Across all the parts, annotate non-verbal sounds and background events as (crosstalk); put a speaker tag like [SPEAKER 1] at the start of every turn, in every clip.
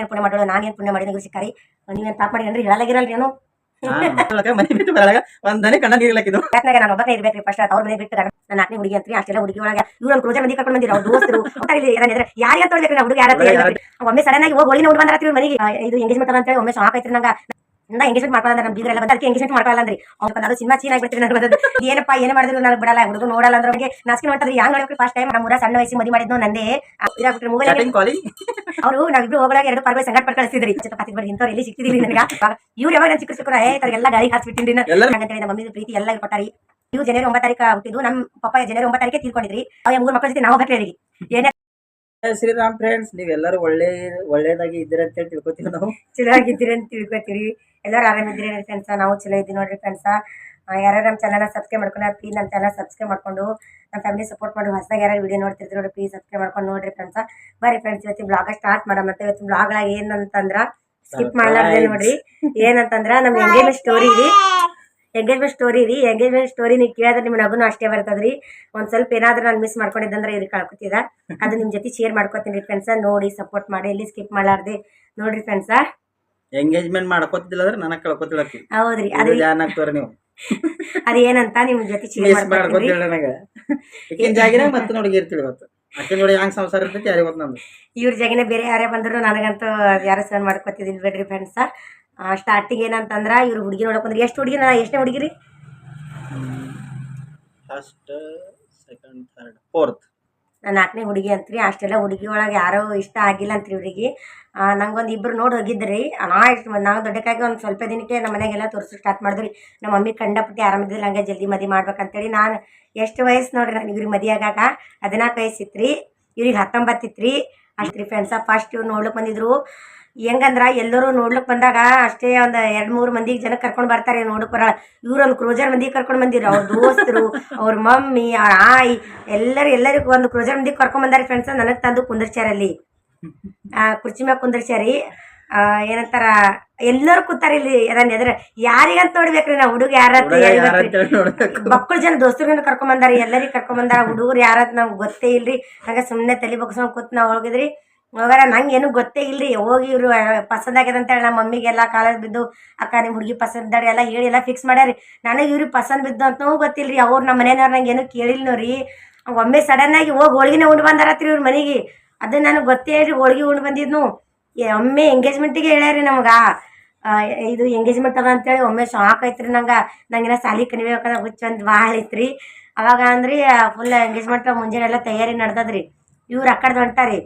[SPEAKER 1] ಏನು ಪುಣ್ಯ ಮಾಡೋಳು ಏನು ಪುಣ್ಯ ಮಾಡಿದ ಗುರು ಸಿಕ್ಕಾರಿ. ನೀವೇನು ಪಾಪ ಮಾಡಿ ಅಂದ್ರೆ ಹೇಳಲಾಗಿರಲ್ರಿ ಏನು?
[SPEAKER 2] ಮನೆ ಬಿಟ್ಟು ಬರಲಾಗ ಒಂದನೇ ಕಣ್ಣ ನೀರ್ಲಾಕಿದ್ದು
[SPEAKER 1] ಪ್ರಯತ್ನಾಗ ನಾನು ಒಬ್ಬನೇ ಇರ್ಬೇಕ್ರಿ ಫಸ್ಟ್ ಅವ್ರ ಮನೆ ಬಿಟ್ಟು ನಾನು ನಾಲ್ಕನೇ ಹುಡುಗಿ ಅಂತ್ರಿ ಅಷ್ಟೆಲ್ಲ ಹುಡುಗಿ ಒಳಗೆ. ಇವ್ರು ಒಂದು ಕ್ರೂಜರ್ ಮಂದಿ ಕರ್ಕೊಂಡು ಬಂದಿರೋ ಅವ್ರ ದೋಸ್ತರು. ಒಟ್ಟಾಗಿ ಯಾರಿಗೆ ಅಂತ ಹೇಳ್ಬೇಕ್ರಿ ಹುಡುಗಿ ಯಾರ ಒಮ್ಮೆ ಸಡನ್ ಆಗಿ ಹೋಗಿ ಒಳ್ಳೆ ನೋಡಿ ಬಂದ್ರಾತ್ರಿ ಮನೆಗೆ. ಇದು ಎಂಗೇಜ್ಮೆಂಟ್ ಅಂತ ಹೇಳಿ ಒಮ್ಮೆ ಶಾಕ್ ಐತ್ರಿ ನಂಗೆ. ಇಂದ ಎಂಗೇಜ್ಮೆಂಟ್ ಮಾಡ್ಕೊಳ್ಳಲ್ಲ ನಮ್ಮ ಬೀಗರೆಲ್ಲ ಬಂದ ಅದಕ್ಕೆ ಎಂಗೇಜ್ಮೆಂಟ್ ಮಾಡ್ಕೊಳ್ಳಲ್ಲ ಅಂದ್ರಿ. ಅವ್ರು ಅದು ಸಿನಿಮಾ ಚೀನಾಗಿ ಆಗಿಬಿಡ್ತೀರಿ ನನಗೆ ಬಂದದ್ದು. (laughs) ಏನಪ್ಪ ಏನು ಮಾಡಿದ್ರು ನಾನು ಬಿಡಲ್ಲ ಹುಡುಗ ನೋಡಲ್ಲ ಅಂದ್ರೆ ಅವ್ರಿಗೆ ನಾಸ್ಕಿ ಮಾಡ್ತಾರೆ ಹೆಂಗ್ ನೋಡ್ರಿ ಫಸ್ಟ್ ಟೈಮ್ ನಮ್ಮ ಸಣ್ಣ ವಯಸ್ಸಿ ಮದುವೆ ಮಾಡಿದ್ನು ನಂದೇ. ಇರಾಗ್ಬಿಟ್ರೆ ಮೊಬೈಲ್ ಅವರು ನಾವಿಬ್ರು ಹೋಗಲಾಗ ಎರಡು ಪರ್ಗಳು ಸಂಗಟ್ ಪಟ್ಟು ಕಳಿಸಿದ್ರಿ ಚಪಾತಿ ಬಡಿ ಇಂಥವ್ರು ಎಲ್ಲಿ ಸಿಕ್ತಿದ್ರಿ ನನಗೆ? ಇವ್ರು ಯಾವಾಗ ನಾನು ಚಿಕ್ಕ ಏ ಎಲ್ಲ ಗಾಳಿ ಅಂತ ಹೇಳಿ ನಮ್ಮ ಮಮ್ಮಿ ಪ್ರೀತಿ ಎಲ್ಲ ಕೊಟ್ಟಾರಿ. ಇವು ಜನವರಿ ಒಂಬತ್ತು ತಾರೀಕು ಹುಟ್ಟಿದ್ದು ನಮ್ಮ ಪಪ್ಪ ಜನವರಿ ಒಂಬತ್ತು ತಾರೀಕೆ ತೀರ್ಕೊಂಡಿದ್ರಿ. ಅವ್ರ ಮೂರು ಮಕ್ಕಳ ಜೊತೆ ನಾವು ಬರ್ತೀವಿ ಏನೇ
[SPEAKER 2] ಶ್ರೀರಾಮ್ ಫ್ರೆಂಡ್ಸ್ ನೀವೆಲ್ಲರೂ ಒಳ್ಳೆ ಒಳ್ಳೇದಾಗಿ ಇದ್ದೀರ ಅಂತ ಹೇಳಿ ತಿಳ್ಕೊತೀವಿ ನಾವು.
[SPEAKER 1] ಚೆನ್ನಾಗಿದ್ದೀರಿ ಅಂತ ತಿಳ್ಕೊತೀವಿ ಎಲ್ಲರೂ ಆರಾಮಿದ್ದೀರಿ ಫ್ರೆಂಡ್ಸ ನಾವು ಚಲೋ ಇದ್ದೀವಿ ನೋಡ್ರಿ ಫ್ರೆಂಡ್ಸ ಯಾರು ನಮ್ಮ ಚಾನಲ್ ಸಬ್ಸ್ಕ್ರೈಬ್ ಮಾಡ್ಕೊಂಡು ಪ್ಲೀಸ್ ನಮ್ಮ ಚಾನಲ್ ಸಬ್ಸ್ಕ್ರೈಬ್ ಮಾಡ್ಕೊಂಡು ನಮ್ಮ ಫ್ಯಾಮಿಲಿ ಸಪೋರ್ಟ್ ಮಾಡಿ ಹೊಸದಾಗ ಯಾರು ವಿಡಿಯೋ ನೋಡ್ತಿರ್ತೀವಿ ನೋಡಿ ಪ್ಲೀಸ್ ಸಬ್ಸ್ಕ್ರೈಬ್ ಮಾಡ್ಕೊಂಡು ನೋಡ್ರಿ ಫ್ರೆಂಡ್ಸ ಬರ್ರಿ ಫ್ರೆಂಡ್ಸ್ ಇವತ್ತು ಬ್ಲಾಗ ಸ್ಟಾರ್ಟ್ ಮಾಡೋಣ ಮತ್ತೆ. ಇವತ್ತು ಬ್ಲಾಗ್ಲಾಗ ಏನಂತಂದ್ರ ಸ್ಕಿಪ್ ಮಾಡ್ಲಾರ್ದೆ ನೋಡ್ರಿ. ಏನಂತಂದ್ರ ನಮ್ಮ ಎಂಗೇಜ್ಮೆಂಟ್ ಸ್ಟೋರಿ ರೀ. ಎಂಗೇಜ್ಮೆಂಟ್ ಸ್ಟೋರಿ ರೀ ಎಂಗೇಜ್ಮೆಂಟ್ ಸ್ಟೋರಿ ನೀವು ಕೇಳಿದ್ರೆ ನಿಮ್ಮ ನಗುನು ಅಷ್ಟೇ ಬರ್ತದ್ರಿ. ಒಂದ್ ಸ್ವಲ್ಪ ಏನಾದ್ರೂ ನಾನು ಮಿಸ್ ಮಾಡ್ಕೊಂಡಿದ್ದಂದ್ರೆ ಇದ್ರಿಗೆ ಕಳ್ಕೊತಿದ ಅದು ನಿಮ್ಮ ಜೊತೆ ಶೇರ್ ಮಾಡ್ಕೊತೀನಿ ರೀ ಫ್ರೆಂಡ್ಸ ನೋಡಿ ಸಪೋರ್ಟ್ ಮಾಡಿ ಎಲ್ಲಿ ಸ್ಕಿಪ್ ಮಾಡಾರ್ದೆ ನೋಡ್ರಿ ಫ್ರೆಂಡ್ಸ
[SPEAKER 2] ಎಂಗೇಜ್ಮೆಂಟ್ ಮಾಡ್ಕೊತಿಲ್ಲ ಅಂದ್ರೆ ನನಗೆ ಕಳ್ಕೊತಿಲ್ಲ
[SPEAKER 1] ಹೌದ್ರಿ ಅದು
[SPEAKER 2] ಜಾನ್ ನೀವು?
[SPEAKER 1] ಅದೇನಂತ ನಿಮ್ಮ ನಿಮ್ ಜೊತೆ ಶೇರ್
[SPEAKER 2] ಮಾಡ್ಕೊತಿಲ್ಲ ನನಗೆ. ಮತ್ತೆ ನೋಡಿ ಇರ್ತೀವಿ ಇವತ್ತು. ಅಕ್ಕಿ ನೋಡಿ ಹೆಂಗ್ ಸಂಸಾರ ಇರ್ತೈತಿ ಯಾರಿಗೆ ಗೊತ್ತ ನಮ್ದು
[SPEAKER 1] ಇವ್ರ ಜಗಿನ ಬೇರೆ ಯಾರೇ ಬಂದ್ರು ನನಗಂತೂ ಯಾರು ಸನ್ ಮಾಡ್ಕೊತಿದ್ದೀನಿ ಬಿಡ್ರಿ ಫ್ರೆಂಡ್ಸ್ ಸ್ಟಾರ್ಟಿಂಗ್ ಏನಂತಂದ್ರ ಇವ್ರು ಹುಡುಗಿ ನೋಡಕ್ ಬಂದ್ರಿ. ಎಷ್ಟು ಹುಡುಗಿ ನಾ ಎಷ್ಟನೇ ಹುಡುಗಿರಿ
[SPEAKER 2] ಫಸ್ಟ್ ಸೆಕೆಂಡ್ ಥರ್ಡ್ ಫೋರ್ತ್
[SPEAKER 1] ನಾನು ನಾಲ್ಕನೇ ಹುಡುಗಿ ಅಂತ್ರಿ. ಅಷ್ಟೆಲ್ಲ ಹುಡುಗಿ ಒಳಗೆ ಯಾರೋ ಇಷ್ಟ ಆಗಿಲ್ಲ ಅಂತ್ರಿ ಇವರಿಗೆ. ನಂಗೊಂದು ಇಬ್ರು ನೋಡಿ ಹೋಗಿದ್ರಿ. ನಾ ಇಷ್ಟು ನಾವು ದೊಡ್ಡಕ್ಕಾಗಿ ಒಂದು ಸ್ವಲ್ಪ ದಿನಕ್ಕೆ ನಮ್ಮ ಮನೆಗೆಲ್ಲ ತೋರಿಸಿ ಸ್ಟಾರ್ಟ್ ಮಾಡಿದ್ರಿ ನಮ್ಮ ಮಮ್ಮಿ ಕಂಡಪಟ್ಟಿ ಆರಾಮಿದ್ದಿಲ್ಲ ಹಂಗೆ ಜಲ್ದಿ ಮದಿ ಮಾಡ್ಬೇಕಂತೇಳಿ ನಾನು ಎಷ್ಟು ವಯಸ್ಸು ನೋಡ್ರಿ ನಾನು ಇವ್ರಿಗೆ ಮದಿ ಆಗಾಕ ಹದಿನಾಲ್ಕು ವಯಸ್ಸು ರೀ ಇವ್ರಿಗೆ ಹತ್ತೊಂಬತ್ತು ಅಷ್ಟು ರೀ ಫ್ರೆಂಡ್ಸ ಫಸ್ಟ್ ಇವ್ರು ನೋಡ್ಲಿಕ್ಕೆ ಬಂದಿದ್ರು. ಹೆಂಗಂದ್ರೆ ಎಲ್ಲರೂ ನೋಡ್ಲಿಕ್ಕೆ ಬಂದಾಗ ಅಷ್ಟೇ ಒಂದು ಎರಡು ಮೂರು ಮಂದಿಗೆ ಜನ ಕರ್ಕೊಂಡು ಬರ್ತಾರೆ ನೋಡಕ್ಕೆ ಬರಲ್ಲ. ಇವ್ರು ಒಂದು ಕ್ರೂಜರ್ ಮಂದಿಗೆ ಕರ್ಕೊಂಡು ಬಂದಿರು ಅವ್ರ ದೋಸ್ತರು, (laughs) ಅವ್ರ ಮಮ್ಮಿ, ಅವ್ರ ಆಯಿ, ಎಲ್ಲರೂ ಎಲ್ಲರಿಗೂ ಒಂದು ಕ್ರೋಜರ್ ಮಂದಿಗೆ ಕರ್ಕೊಂಡ್ ಬಂದಾರೆ ಫ್ರೆಂಡ್ಸ್ ನನಗೆ ತಂದು ಕುಂದರ್ಸ್ಯಾರಲ್ಲಿ ಕುರ್ಚಿ ಮ್ಯಾಗ ಕುಂದರ್ಸ್ಯಾರಿ ಏನಂತಾರ ಎಲ್ಲರೂ ಕೂತಾರ ಇಲ್ಲಿ ಅದನ್ನ ಎದ್ರ ಯಾರಿಗಂತ ನೋಡ್ಬೇಕ್ರಿ ನಾ ಹುಡುಗ ಯಾರಂತ ಮಕ್ಕಳು ಜನ ದೋಸ್ತರಿಗೂ ಕರ್ಕೊಂಡ್ ಬಂದಾರ ಎಲ್ಲರಿಗೆ ಕರ್ಕೊಂಡ್ ಬಂದಾರ ಹುಡುಗರು ಯಾರತ್ ನಮ್ಗೆ ಗೊತ್ತೇ ಇಲ್ರಿ. ಹಂಗ ಸುಮ್ಮನೆ ತಲೆ ಬಗ್ಸ್ ಕೂತ್ ನಾವು ಹೋಗಿದ್ರಿ. ಹೋಗಾರ ನಂಗೆ ಏನು ಗೊತ್ತೇ ಇಲ್ರಿ ಹೋಗಿ ಇವ್ರು ಪಸಂದ್ ಆಗ್ಯದ ಅಂತೇಳಿ ನಮ್ಮ ಮಮ್ಮಿಗೆಲ್ಲ ಕಾಲೇಜ್ ಬಿದ್ದು ಅಕ್ಕ ನಿಮ್ಮ ಹುಡುಗಿ ಪಸಂದ್ ಎಲ್ಲ ಹೇಳಿ ಎಲ್ಲ ಫಿಕ್ಸ್ ಮಾಡ್ಯಾರಿ. ನನಗೆ ಇವ್ರಿಗೆ ಪಸಂದ್ ಬಿದ್ದು ಅಂತನೂ ಗೊತ್ತಿಲ್ರಿ ಅವ್ರು ನಮ್ಮ ಮನೆಯವ್ರು ನಂಗೆ ಏನು ಕೇಳಿಲ್ಲ ರೀ ಒಮ್ಮೆ ಸಡನ್ ಆಗಿ ಹೋಗಿ ಹೋಳಿಗೆನೇ ಉಂಡು ಬಂದಾರತ್ರಿ ಇವ್ರ ಮನೆಗೆ. ಅದು ನನಗೆ ಗೊತ್ತೇ ಇಲ್ರಿ ಹೋಳಿಗೆ ಉಂಡು ಬಂದಿದ್ನು. ಒಮ್ಮೆ ಎಂಗೇಜ್ಮೆಂಟಿಗೆ ಹೇಳ್ಯಾರಿ ನಮ್ಗೆ. ಇದು ಎಂಗೇಜ್ಮೆಂಟ್ ಅದ ಅಂತೇಳಿ ಒಮ್ಮೆ ಶಾಕ್ ಐತ್ರಿ ನಂಗೆ. ನಂಗಿನ ಸಾಲಿ ಕಲಿಬೇಕಂದ್ರೆ ಹುಚ್ಚು ಒಂದು ಭಾಳ ಐತ್ರಿ. ಅವಾಗ ಅಂದ್ರಿ ಫುಲ್ ಎಂಗೇಜ್ಮೆಂಟ್ ಮುಂಜಾನೆ ಎಲ್ಲ ತಯಾರಿ ನಡ್ದದ್ರಿ. ಇವ್ರು ಕಡೆ ಹೊಂಟಾರಿ.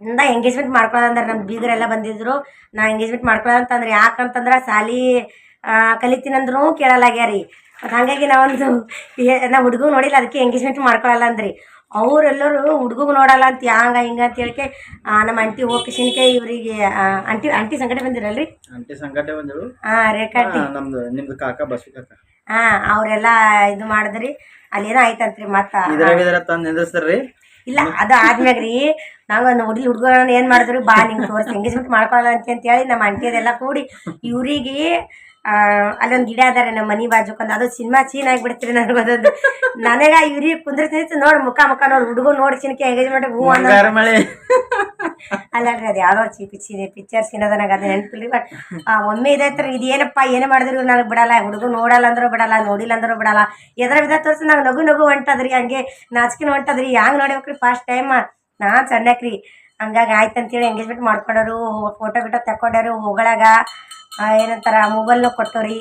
[SPEAKER 1] ಇಂದ ಎಂಗೇಜ್ಮೆಂಟ್ ಮಾಡ್ಕೊಳ್ಳೋದಂದ್ರೆ ನಮ್ಮ ಬೀಗರೆಲ್ಲ ಬಂದಿದ್ರು. ನಾ ಎಂಗೇಜ್ಮೆಂಟ್ ಮಾಡ್ಕೊಳ್ಳೋದಂತಂದ್ರೆ ಯಾಕಂತಂದ್ರೆ ಸಾಲಿ ಕಲಿತೀನಂದ್ರೂ ಕೇಳಲಾಗ್ಯಾರಿ. ಮತ್ತು ಹಾಗಾಗಿ ನಾವೊಂದು ನಾ ಹುಡುಗ ನೋಡಿಲ್ಲ, ಅದಕ್ಕೆ ಎಂಗೇಜ್ಮೆಂಟ್ ಮಾಡ್ಕೊಳ್ಳಲ್ಲ ಅಂದ್ರಿ. ಅವರೆಲ್ಲರೂ ಹುಡುಗಗೆ ನೋಡಲ್ಲ ಅಂತ ಹಂಗ ಹಿಂಗ ಅಂತ ಹೇಳ್ಕೆ ನಮ್ಮ ಅಂಟಿ ಹೋಗಿ ಶಿನ್ಕೆ ಇವರಿಗೆ ಅಂಟಿ ಅಂಟಿ ಸಂಕಟ ಬಂದಿರಲ್ರಿ?
[SPEAKER 2] ಅಂಟಿ ಸಂಗಟ ಬಂದಿರು.
[SPEAKER 1] ಹಾಂ ರೇಖಾ
[SPEAKER 2] ನಮ್ದು ನಿಮ್ದು ಕಾಕ ಬಸ್ವಿ ಕಾಕ.
[SPEAKER 1] ಹಾಂ ಅವರೆಲ್ಲ ಇದು ಮಾಡಿದ್ರಿ. ಅಲ್ಲೇನೋ ಆಯ್ತಂತ್ರಿ ಮತ್ತ
[SPEAKER 2] ಇದ್ರ ಇದ್ರ ತಂದು ನಿಂದಿಸ್ತಾರ್ರಿ
[SPEAKER 1] ಇಲ್ಲ ಅದು ಆದ್ಮ್ಯಾಗ ರೀ ಹುಡುಗಿ ಹುಡುಗರನ್ನ ಏನ್ ಮಾಡಿದ್ರು ಬಾ ನಿಂಗೆ ತೋರಿಸಿ ಎಂಗೇಜ್ಮೆಂಟ್ ಮಾಡ್ಕೊಳ್ಳಲ್ಲ ಅಂತ ಹೇಳಿ ನಮ್ಮ ಅಂಟಿಯದೆಲ್ಲ ಕೂಡಿ ಇವ್ರಿಗೆ ಅಲ್ಲೊಂದು ಗಿಡ ಅದಾರೆ ನಮ್ಮ ಮನಿ ಬಾಜುಕೊಂದು ಅದು ಸಿನಿಮಾ ಚೀನ್ ಆಗಿಬಿಡ್ತೀರಿ ನನಗೊಂದು ನನಗ ಇವ್ರಿಗೆ ಕುಂದಿರ್ತೀನಿ ನೋಡಿ ಮುಖ ಮುಖ ನೋಡಿ ಹುಡುಗ ನೋಡಿ ಚಿನ್ಕೆ ಎಂಗೇಜ್ಮೆಂಟ್ ಹೂ
[SPEAKER 2] ಅಲ್ಲ
[SPEAKER 1] ಅಲ್ಲಲ್ರಿ ಅದು ಯಾವ್ದೋ ಚಿ ಪಿಚ್ಚಿ ಪಿಕ್ಚರ್ ಸೀನ್ ಅದ ನನಗೆ ಅದು ನೆನಪಿಲ್ಲ ಬಟ್ ಒಮ್ಮೆ ಇದೈತ್ರಿ ಇದು ಏನಪ್ಪ ಏನು ಮಾಡಿದ್ರು ನನಗೆ ಬಿಡಲ್ಲ. ಹುಡುಗ ನೋಡಲ್ಲ ಅಂದ್ರೂ ಬಿಡಲ್ಲ ನೋಡಿಲ್ಲ ಅಂದ್ರೂ ಬಿಡಲ್ಲ. ಎದ್ರ ವಿಧ ತೋರಿಸಿ ನಂಗೆ ನಗು ನಗು ಹೊಂಟದ್ರಿ ಹಂಗೆ ನಾಚಿಕೆ ಹೊಂಟದ್ರಿ. ಹ್ಯಾಂಗೆ ನೋಡ್ಬೇಕ್ರಿ ಫಸ್ಟ್ ಟೈಮ್ ನಾನು ಸಣ್ಣಕ್ರಿ. ಹಂಗಾಗಿ ಆಯ್ತು ಅಂತೇಳಿ ಎಂಗೇಜ್ಮೆಂಟ್ ಮಾಡ್ಕೊಂಡರು ಫೋಟೋ ಗಿಟೋ ತಕೊಂಡರು ಹೋಗಳಾಗ ಏನಂತಾರ ಮೊಬೈಲ್ನು ಕೊಟ್ಟವ್ರಿ.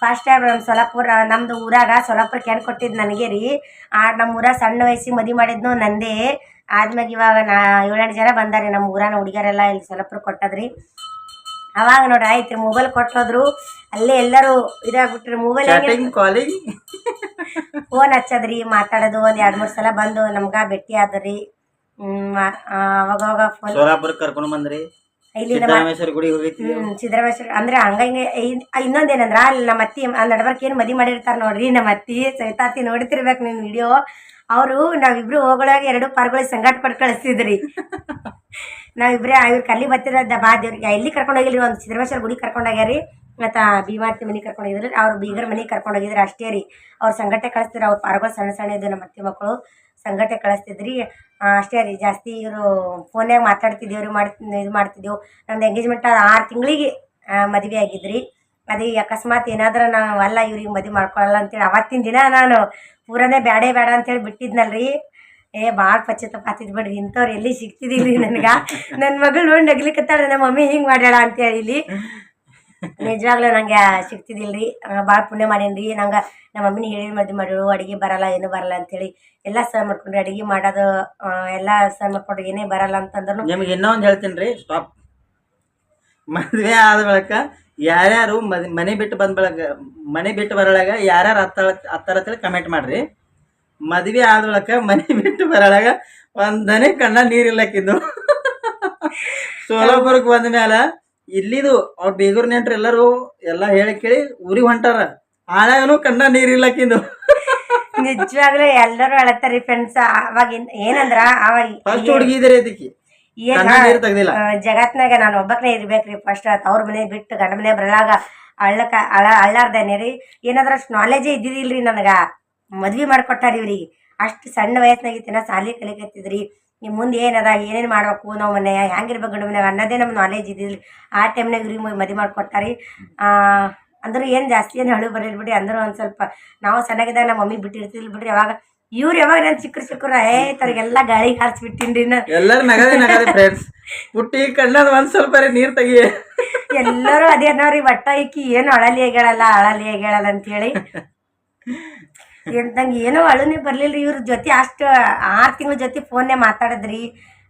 [SPEAKER 1] ಫಸ್ಟ್ ಟೈಮ್ ನಮ್ಮ ಸೊಲಾಪುರ ನಮ್ದು ಊರಾಗ ಸೊಲಾಪುರಕ್ಕೆ ಹೆಣ್ಣು ಕೊಟ್ಟಿದ್ದು ನನಗೆ ರೀ. ಆ ನಮ್ಮ ಊರಾಗ ಸಣ್ಣ ವಯಸ್ಸಿಗೆ ಮದುವೆ ಮಾಡಿದ್ನು ನಂದೇ. ಆದ್ಮ್ಯಾಗ ಇವಾಗ ನಾ ಏಳೆಂಟು ಜನ ಬಂದಾರೆ ನಮ್ಮ ಊರಾನ ಹುಡುಗಿಯರೆಲ್ಲ ಇಲ್ಲಿ ಸೊಲಾಪುರ ಕೊಟ್ಟದ್ರಿ. ಅವಾಗ ನೋಡ್ರಿ ಆಯ್ತು ಮೊಬೈಲ್ ಕೊಟ್ಟೋದ್ರು. ಅಲ್ಲೇ ಎಲ್ಲರೂ ಇದಾಗ್ಬಿಟ್ರಿ. ಮೊಬೈಲ್ ಫೋನ್ ಹಚ್ಚದ್ರಿ ಮಾತಾಡೋದು. ಒಂದು ಎರಡು ಮೂರು ಸಲ ಬಂದು ನಮ್ಗೆ ಭೇಟಿ ಆದ್ರಿ. ಹ್ಮ್, ಅವಾಗ ಫೋನ್
[SPEAKER 2] ಸೊಲಾಪುರ ಕರ್ಕೊಂಡ್ ಬಂದ್ರಿ?
[SPEAKER 1] ಇಲ್ಲಿ
[SPEAKER 2] ಸಿದ್ದರಾಮೇಶ್ವರ ಗುಡಿ ಹೋಗೈತಿ
[SPEAKER 1] ಹ್ಮ್ ಸಿದ್ದರಾಮೇಶ್ವರ. ಅಂದ್ರೆ ಹಂಗ ಹಿಂಗೆ ಇನ್- ಇನ್ನೊಂದೇನಂದ್ರ ಅಲ್ಲಿ ನಮ್ಮ ಅತ್ತಿ ನಡ್ಬರ್ಕ್ ಏನು ಮದಿ ಮಾಡಿರ್ತಾರ ನೋಡ್ರಿ ನಮ್ಮ ಅತ್ತಿ ಸವಿತಾತಿ ನೋಡ್ತಿರ್ಬೇಕು ನಿನ್ ವಿಡಿಯೋ. ಅವರು ನಾವಿಬ್ರು ಹೋಗೊಳಗೆ ಎರಡು ಪಾರ್ಗಳಿಗೆ ಸಂಗಾಟ ಪಟ್ಟು ಕಳಿಸ್ತಿದ್ರಿ (laughs) ನಾವಿಬ್ರೆ ಇವ್ರು ಕಲ್ಲಿ ಬತ್ತಿರ ಬಾ ದೇವ್ರಿಗೆ. ಎಲ್ಲಿ ಕರ್ಕೊಂಡೋಗಿಲ್ರಿ ಒಂದು ಸಿದ್ದರಾಮೇಶ್ವರ ಗುಡಿ ಕರ್ಕೊಂಡು ಹೋಗ್ಯಾರಿ? ಮತ್ತು ಭೀಮಾರ್ತಿ ಮನೆಗೆ ಕರ್ಕೊಂಡು ಅವ್ರು ಬೀಗರ ಮನೆಗೆ ಕರ್ಕೊಂಡು ಹೋಗಿದ್ರಿ ಅಷ್ಟೇ ರೀ. ಅವ್ರ ಸಂಘಟೆ ಕಳಿಸ್ತಿದ್ರು. ಅವ್ರ ಪಾರ್ಗಳು ಸಣ್ಣ ಸಣ್ಣ ಇದ್ದು ನಮ್ಮ ಅತ್ತೆ ಮಕ್ಕಳು ಸಂಗಟೆ ಕಳಿಸ್ತಿದ್ರಿ. ಅಷ್ಟೇ ರೀ. ಜಾಸ್ತಿ ಇವರು ಫೋನ್ಯಾಗ ಮಾತಾಡ್ತಿದ್ದೇವ್ರಿ ಮಾಡ್ತಿ ಇದು ಮಾಡ್ತಿದ್ದೆವು. ನಮ್ದು ಎಂಗೇಜ್ಮೆಂಟ್ ಆರು ತಿಂಗಳಿಗೆ ಮದುವೆ ಆಗಿದ್ರಿ. ಅದೇ ಅಕಸ್ಮಾತ್ ಏನಾದ್ರೂ ನಾವು ಅಲ್ಲ, ಇವ್ರಿಗೆ ಮದುವೆ ಮಾಡ್ಕೊಳ್ಳಲ್ಲ ಅಂತೇಳಿ ಅವತ್ತಿನ ದಿನ ನಾನು ಪೂರನೇ ಬ್ಯಾಡೇ ಬೇಡ ಅಂತೇಳಿ ಬಿಟ್ಟಿದ್ನಲ್ರಿ. ಏ ಭಾಳ ಪಶ್ಚಾತ್ತಾಪ ಆಗ್ತಿದ್ ಬಿಡ್ರಿ. ಇಂಥವ್ರು ಎಲ್ಲಿ ಸಿಗ್ತಿದಿಲ್ರಿ ನನಗೆ? ನನ್ನ ಮಗಳು ನೋಡಿ ನಗ್ಲಿಕ್ಕತ್ತಾಳೆ ನಮ್ಮ ಮಮ್ಮಿ ಹಿಂಗೆ ಮಾಡ್ಯಾಳ ಅಂತೇಳಿ ಇಲ್ಲಿ. ನಿಜವಾಗ್ಲೂ ನಂಗೆ ಸಿಗ್ತಿದಿಲ್ರಿ ಭಾಳ ಪುಣ್ಯ ಮಾಡೀನಿ ನಂಗೆ ನಮ್ಮ ಮಮ್ಮಿನ ಹೇಳಿ ಮದುವೆ ಮಾಡಿಳು ಅಡುಗೆ ಬರಲ್ಲ ಏನು ಬರಲ್ಲ ಅಂತೇಳಿ. ಎಲ್ಲ ಸಹ ಮಾಡ್ಕೊಂಡ್ರಿ. ಅಡುಗೆ ಮಾಡೋದು ಎಲ್ಲ ಸಹ ಮಾಡ್ಕೊಂಡ್ರಿ ಏನೇ ಬರಲ್ಲ ಅಂತಂದ್ರು
[SPEAKER 2] ನಿಮ್ಗೆ ಇನ್ನೊಂದು ಹೇಳ್ತೀನಿ ರೀ ಸ್ಟಾಪ್. ಮದುವೆ ಆದ ಬಳಿಕ ಯಾರ್ಯಾರು ಮದ್ ಮನೆ ಬಿಟ್ಟು ಬಂದ ಬಳಿಕ ಮನೆ ಬಿಟ್ಟು ಬರಳಾಗ ಯಾರ್ಯಾರು ಹತ್ತಾಳ ಹತ್ತಾರ ಅಂತೇಳಿ ಕಮೆಂಟ್ ಮಾಡ್ರಿ. ಮದುವೆ ಆದ ಬಳಿಕ ಮನೆ ಬಿಟ್ಟು ಬರಳಾಗ ಒಂದನೇ ಕಣ್ಣ ನೀರಿಲ್ಲಕ್ಕಿದ್ದು (laughs) ಸೋಲಾಪುರಕ್ಕೆ ಬಂದ ಮ್ಯಾಲ ಇಲ್ಲಿದು ಅವ್ರ ಬೀಗರ್ ನೆಂಟ್ರು ಎಲ್ಲರೂ ಎಲ್ಲ ಹೇಳಿ ಕೇಳಿ ಊರಿಗೆ ಹೊಂಟಾರ. ಆಳಾಗನು ಕಣ್ಣ ನೀರಿಲ್ಲಕ್ಕಿದ್ದು (laughs)
[SPEAKER 1] ನಿಜವಾಗ್ಲೂ ಎಲ್ಲರೂ ಹೇಳತ್ತಾರಿ ಫ್ರೆಂಡ್ಸ್ ಅವಾಗ ಏನಂದ್ರ ಅವಾಗ
[SPEAKER 2] ಫಸ್ಟ್ ಹುಡುಗಿ ಇದ್ರಿ ಅದಕ್ಕೆ.
[SPEAKER 1] ಜಗತ್ನಾಗ ನಾನು ಒಬ್ಬಕ್ಕನೇ ಇರ್ಬೇಕ್ರಿ ಫಸ್ಟ್ ಅವ್ರ ಮನೆ ಬಿಟ್ಟು ಗಂಡ ಮನೆ ಬರಲಾಗ ಅಳ್ಳಕ ಅಳ ಅಳ್ಳಾರ್ದೇನೆ ರೀ ಏನಾದ್ರ ಅಷ್ಟು ನಾಲೆಜೇ ಇದ್ದಿದ್ದಿಲ್ರಿ ನನಗೆ. ಮದ್ವೆ ಮಾಡ್ಕೊಟ್ಟಾರ ಇವ್ರಿಗೆ. ಅಷ್ಟು ಸಣ್ಣ ವಯಸ್ಸಿನಾಗಿತ್ತಿನ ಸಾಲಿ ಕಲಿಕತ್ತಿದ್ರಿ. ನಿಮ್ಮ ಮುಂದೆ ಏನದ ಏನೇನು ಮಾಡಬೇಕು ನಾವು ಮನೆ ಹೆಂಗಿರ್ಬೇಕು ಗಂಡು ಮನ್ಯಾಗ ಅನ್ನೋದೇ ನಮ್ಮ ನಾಲೆಜ್ ಇದ್ದಿಲ್ಲ ಆ ಟೈಮ್ನಾಗ ಇವ್ರಿಗೆ ಮದುವೆ ರೀ ಅಂದ್ರೆ ಏನು ಜಾಸ್ತಿ ಏನು ಹಳು ಬರಲಿ ಬಿಡಿ ಅಂದ್ರೆ ಒಂದು ಸ್ವಲ್ಪ ನಾವು ಸಣ್ಣಗಿದ್ದಾಗ ನಮ್ಮ ಮಮ್ಮಿ ಬಿಟ್ಟಿರ್ತಿಲ್ಲ ಬಿಡ್ರಿ ಅವಾಗ ಇವ್ರು ಯಾವಾಗ ನಾನು ಚಿಕ್ಕರು ಚಿಕ್ಕರು ಏ ಗಾಳಿ ಗಾಳಿಗೆ ಹಾರಿಸ್ಬಿಟ್ಟಿನ್ರಿ
[SPEAKER 2] ಎಲ್ಲರೂ ನಗದೆ ನಗದೆ ಫ್ರೆಂಡ್ಸ್ ಪುಟ್ಟಿ ಕಣ್ಣದ ಒಂದು ಸ್ವಲ್ಪ ನೀರು ತೆಗಿ.
[SPEAKER 1] ಎಲ್ಲರೂ ಅದೇ ಅನ್ನೋರಿ ಬಟ್ಟ ಇಕ್ಕಿ ಏನು ಅಳಲಿ ಹೇಳಲ್ಲ ಅಳಲಿ ಹೇಳಲ್ಲ ಅಂತೇಳಿ. ನಂಗೆ ಏನೋ ಅಳುನೇ ರೀ ಇವ್ರ ಜೊತೆ ಅಷ್ಟು ಆರು ತಿಂಗಳ ಜೊತೆ ಫೋನ್ನೇ ಮಾತಾಡಿದ್ರಿ.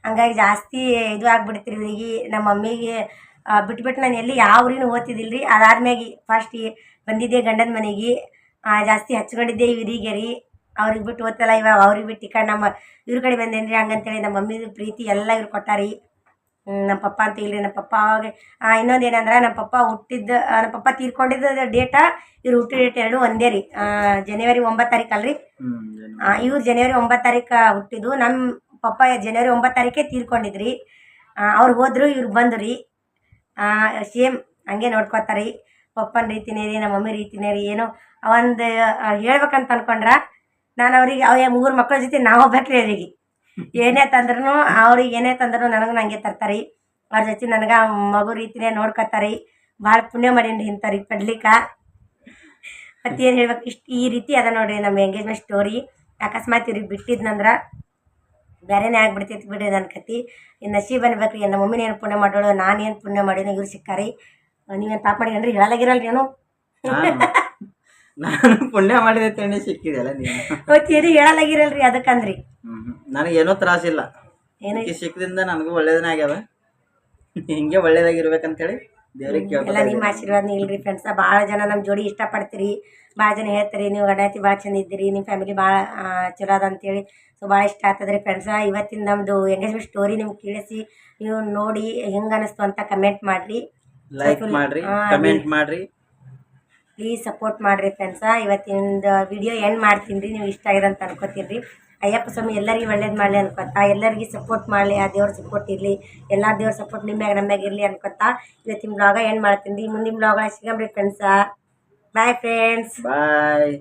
[SPEAKER 1] ಹಂಗಾಗಿ ಜಾಸ್ತಿ ಇದು ಆಗ್ಬಿಡ್ತೀರಿ ಇವರಿಗೆ ನಮ್ಮ ಮಮ್ಮಿಗೆ. ಬಿಟ್ಬಿಟ್ಟು ನಾನು ಎಲ್ಲಿ ಯಾವ ಊರಿನೂ ಓದ್ತಿದ್ದಿಲ್ಲ ರೀ ಅದಾದ್ಮ್ಯಾಗೆ ಫಸ್ಟ್ ಬಂದಿದ್ದೆ ಗಂಡನ ಮನೆಗೆ. ಜಾಸ್ತಿ ಹಚ್ಕೊಂಡಿದ್ದೆ ಇವ್ರಿಗೆ ರೀ ಅವ್ರಿಗೆ ಬಿಟ್ಟು ಓದ್ತಲ್ಲ ಇವಾಗ ಅವ್ರಿಗೆ ಬಿಟ್ಟು ಕಡೆ ನಮ್ಮ ಇವ್ರ ಕಡೆ ಬಂದೇನ್ರಿ ಹಂಗಂತೇಳಿ ನಮ್ಮ ಮಮ್ಮಿದು ಪ್ರೀತಿ ಎಲ್ಲ ಇವ್ರು ಕೊಟ್ಟಾರಿ. ನಮ್ಮ ಪಪ್ಪ ಅಂತ ಇಲ್ರಿ ನಮ್ಮ ಪಪ್ಪ ಅವಾಗ ಇನ್ನೊಂದು ಏನಂದ್ರೆ ನಮ್ಮ ಪಪ್ಪ ಹುಟ್ಟಿದ್ದ ನಮ್ಮ ಪಪ್ಪ ತೀರ್ಕೊಂಡಿದ್ದ ಡೇಟ ಇವ್ರು ಹುಟ್ಟಿದ ಡೇಟ್ ಎರಡು ಒಂದೇ ರೀ. ಜನವರಿ ಒಂಬತ್ತು ತಾರೀಕು ಅಲ್ರಿ? ಇವ್ರು ಜನವರಿ ಒಂಬತ್ತು ತಾರೀಕು ಹುಟ್ಟಿದ್ದು. ನಮ್ಮ ಪಪ್ಪ ಜನವರಿ ಒಂಬತ್ತು ತಾರೀಕೆ ತೀರ್ಕೊಂಡಿದ್ರಿ. ಅವ್ರು ಹೋದ್ರು ಇವ್ರು ಬಂದ್ರಿ ಸೇಮ್ ಹಂಗೆ ನೋಡ್ಕೊತಾರಿ ಪಪ್ಪನ ರೀತಿನೇ ರೀ ನಮ್ಮ ಮಮ್ಮಿ ರೀತಿನೇ ರೀ ಏನೋ ಒಂದು ಹೇಳ್ಬೇಕಂತ ಅನ್ಕೊಂಡ್ರ ನಾನು ಅವ್ರಿಗೆ ಅವ ಮೂರು ಮಕ್ಕಳ ಜೊತೆ ನಾವು ಹೋಗ್ಬೇಕ್ರಿ ಅವ್ರಿಗೆ. ಏನೇ ತಂದ್ರೂ ಅವ್ರಿಗೆ ಏನೇ ತಂದ್ರೂ ನನಗೂ ನನಗೆ ತರ್ತಾರಿ. ಅವ್ರ ಜೊತೆ ನನಗೆ ಮಗು ರೀತಿನೇ ನೋಡ್ಕೊತಾರೆ. ಭಾಳ ಪುಣ್ಯ ಮಾಡೀನಿ ಇಂಥವ್ರಿಗೆ ಪಡ್ಲಿಕ್ಕ. ಏನು ಹೇಳ್ಬೇಕು? ಇಷ್ಟು ಈ ರೀತಿ ಅದ ನೋಡ್ರಿ ನಮ್ಮ ಎಂಗೇಜ್ಮೆಂಟ್ ಸ್ಟೋರಿ ಅಕಸ್ಮಾತ್ ಇವ್ರಿಗೆ ಬಿಟ್ಟಿದ್ನಂದ್ರೆ ಬೇರೆನೇ ಆಗ್ಬಿಡ್ತೈತಿ ಬಿಡ್ರಿ ನನ್ನ ಕತಿ. ಇನ್ನು ನಸೀಬ್ ಅನ್ಬೇಕ್ರಿ ನಮ್ಮ ಮಮ್ಮಿನ ಏನು ಪುಣ್ಯ ಮಾಡೋಳು ನಾನೇನು ಪುಣ್ಯ ಮಾಡೀನಿ ಇವ್ರು ಸಿಕ್ಕಾರಿ. ನೀವೇನು ಪಾಪ ಅಂದ್ರೆ ಹೇಳಲಾಗಿರಲ್ರಿ ಏನು?
[SPEAKER 2] ನಾನು ಪುಣ್ಯ ಮಾಡಿದೆ ತಿಂಡಿ ಸಿಕ್ಕಿದೆಲ್ಲ
[SPEAKER 1] ಏನು ಹೇಳಲಾಗಿರಲ್ರಿ ಅದಕ್ಕಂದ್ರಿ.
[SPEAKER 2] ನನಗೇನೋ ತ್ರಾಸಿಲ್ಲ.
[SPEAKER 1] ಏನು
[SPEAKER 2] ಈಕಿ ಸಿಕ್ಕದಿಂದ ನನಗೂ ಒಳ್ಳೇದನೇ ಆಗ್ಯದ ಹಿಂಗೆ ಒಳ್ಳೇದಾಗಿರ್ಬೇಕಂತೇಳಿ ದೇವ್ರಿಗೆ
[SPEAKER 1] ಎಲ್ಲ
[SPEAKER 2] ಕೇಳ್ಕೊತಾ
[SPEAKER 1] ನಿಮ್ಮ ಆಶೀರ್ವಾದ ಇಲ್ರಿ ಫ್ರೆಂಡ್ಸ ಭಾಳ ಜನ ನಮ್ಮ ಜೋಡಿ ಇಷ್ಟಪಡ್ತೀರಿ. ಭಾಳ ಜನ ಹೇಳ್ತೀರಿ ನೀವು ಗಡಾತಿ ಭಾಳ ಚಂದ ಇದ್ದೀರಿ ನಿಮ್ಮ ಫ್ಯಾಮಿಲಿ ಭಾಳ ಚಲೋ ಅದ ಅಂತೇಳಿ. ಸೊ ಭಾಳ ಇಷ್ಟ ಆಗ್ತದ್ರಿ ಫ್ರೆಂಡ್ಸ ಇವತ್ತಿನ ನಮ್ಮದು ಎಂಗೇಜ್ಮೆಂಟ್ ಸ್ಟೋರಿ ನಿಮ್ಗೆ ಕೇಳಿಸಿ ನೀವು ನೋಡಿ ಹೆಂಗೆ ಅನಿಸ್ತು ಅಂತ ಕಮೆಂಟ್ ಮಾಡಿರಿ.
[SPEAKER 2] ಲೈಕ್ ಮಾಡ್ರಿ ಕಮೆಂಟ್ ಮಾಡ್ರಿ.
[SPEAKER 1] ಪ್ಲೀಸ್ ಸಪೋರ್ಟ್ ಮಾಡಿರಿ ಫ್ರೆಂಡ್ಸ ಇವತ್ತಿನ ವಿಡಿಯೋ ಎಂಡ್ ಮಾಡ್ತೀನಿ ರೀ ನೀವು ಇಷ್ಟ ಆಗಿದೆ ಅಂತ ಅನ್ಕೋತೀನಿ ರೀ ಅಯ್ಯಪ್ಪ ಸ್ವಾಮಿ, ಎಲ್ಲರಿಗೂ ಒಳ್ಳೇದು ಮಾಡಲಿ ಅನ್ಕೊತಾ ಎಲ್ಲರಿಗೂ ಸಪೋರ್ಟ್ ಮಾಡಲಿ, ಆ ದೇವ್ರ ಸಪೋರ್ಟ್ ಇರಲಿ, ಎಲ್ಲ ದೇವ್ರ ಸಪೋರ್ಟ್ ನಿಮ್ಮ್ಯಾಗ ನಮ್ಮ್ಯಾಗ ಇರಲಿ ಅನ್ಕೊತಾ ಇವತ್ತಿನ ಬ್ಲಾಗ ಏನು ಮಾಡ್ತೀನಿ ಮುಂದಿನ ಬ್ಲಾಗ ಸಿಗಂಬ್ರಿ ಫ್ರೆಂಡ್ಸ ಬಾಯ್ ಫ್ರೆಂಡ್ಸ್
[SPEAKER 2] ಬಾಯ್